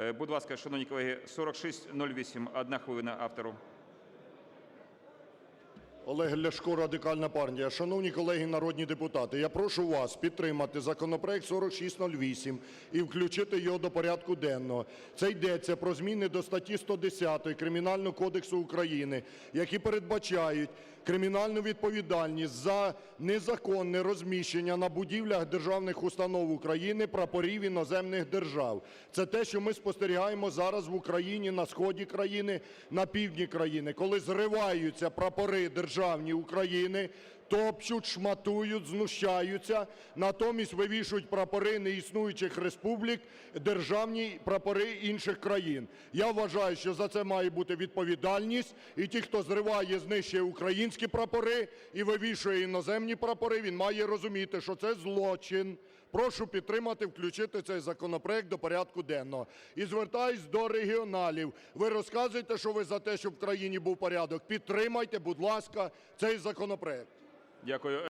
Е, Будь ласка, шановні колеги, 4608, одна хвилина автору. Олег Ляшко, Радикальна партія. Шановні колеги народні депутати, я прошу вас підтримати законопроект 4608 і включити його до порядку денного. Це йдеться про зміни до статті 110 Кримінального кодексу України, які передбачають кримінальну відповідальність за незаконне розміщення на будівлях державних установ України прапорів іноземних держав. Це те, що ми спостерігаємо зараз в Україні, на сході країни, на півдні країни, коли зриваються прапори державні України, топчуть, шматують, знущаються, натомість вивішують прапори неіснуючих республік, державні прапори інших країн. Я вважаю, що за це має бути відповідальність, і ті, хто зриває, знищує українські прапори і вивішує іноземні прапори, він має розуміти, що це злочин. Прошу підтримати, включити цей законопроект до порядку денного. І звертаюсь до регіоналів. Ви розказуєте, що ви за те, щоб в країні був порядок. Підтримайте, будь ласка, цей законопроект.